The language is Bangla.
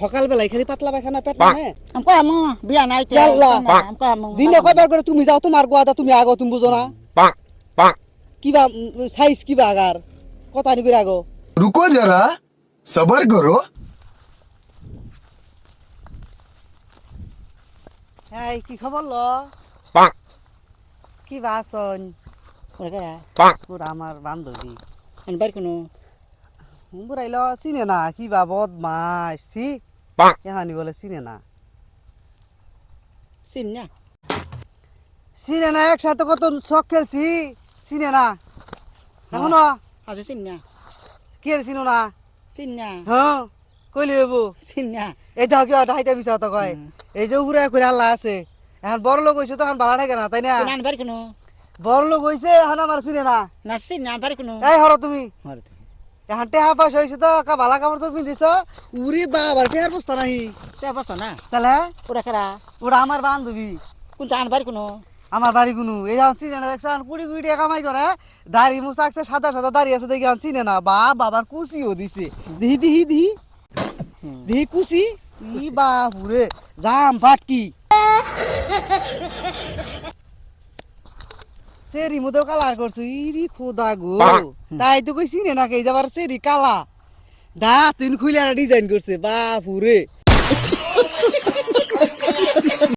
সকালবেলা এখানে পাতলা পায়খানা পেট মানে আমকো আমো বিয়া নাই তে আল্লাহ আমকো আমো দিনে কয়বার করে তুমি যাও তোমার গোয়াদা তুমি আগো তুমি বুঝো না? কিবা সাইজ কিবা আগার? কথা নি করে আগো। রুকো জরা সবর করো। হাই কি খবর ল? কি বাসন? ওরা আমার বান্ধবী। আনবার কোনো বুড়াইল চিনে না কিবা বদমাস সি এহানি বলে চিনে না চিন না চিনে না একসাথে কত শখ খেলছি চিনে না এখনও চিন না কি আর চিনো না চিন না হ্যাঁ কইলে হব চিন না এই কি তো কয় এই যে উপরে করে আল্লাহ আছে এখন বড় লোক হয়েছে তো এখন ভাড়া থাকে না তাই না বাড়ি কোনো বড় লোক হয়েছে এখন আমার চিনে না না চিন না কোনো এই হরো তুমি এখন টেহা পয়সা হয়েছে তো কা ভালা কাপড় চোপড় পিন্ধিছ? উরি বাবার টেহার বস্তা নাহি? তে বস না? তাহলে? ওরে করা? ওরা আমার বান্ধবী। কোন আন বাড়ি কোনো? আমার বাড়ি কোনো। এই চিনে না দেখছেন কুড়ি কুড়ি টাকা কামাই করে। দাড়ি মুছা আছে সাদা সাদা দাড়ি আছে দেখি চিনে না বা বাবার কুচিও দিছে। দিহি দিহি দিহি। দিহি কুচি? ই বা পুরে জাম ফাটকি। সেরি মতো কালার করছ ইরি খোদা গো। তাই তো কই চিনে না কই যাবার সেরি কালা। দা তিন খুলে ডিজাইন করছে বাপ পুরে